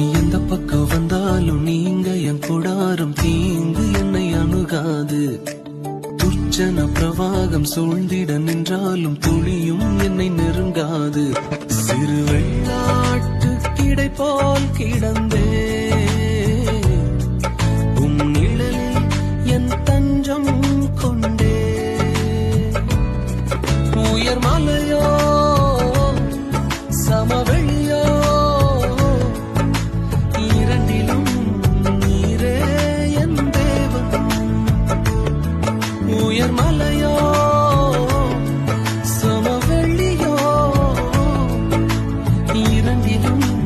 நீ எந்த பக்கம் வந்தாலும் நீங்க என் கொடாரும் தீங்கு என்னை அணுகாது. துர்ச்சன பிரவாகம் சூழ்ந்திட நின்றாலும் துளியும் என்னை நெருங்காது. சிறு வெள்ளாட்டு கிடை கிடந்தே. மலையோ bendito mundo.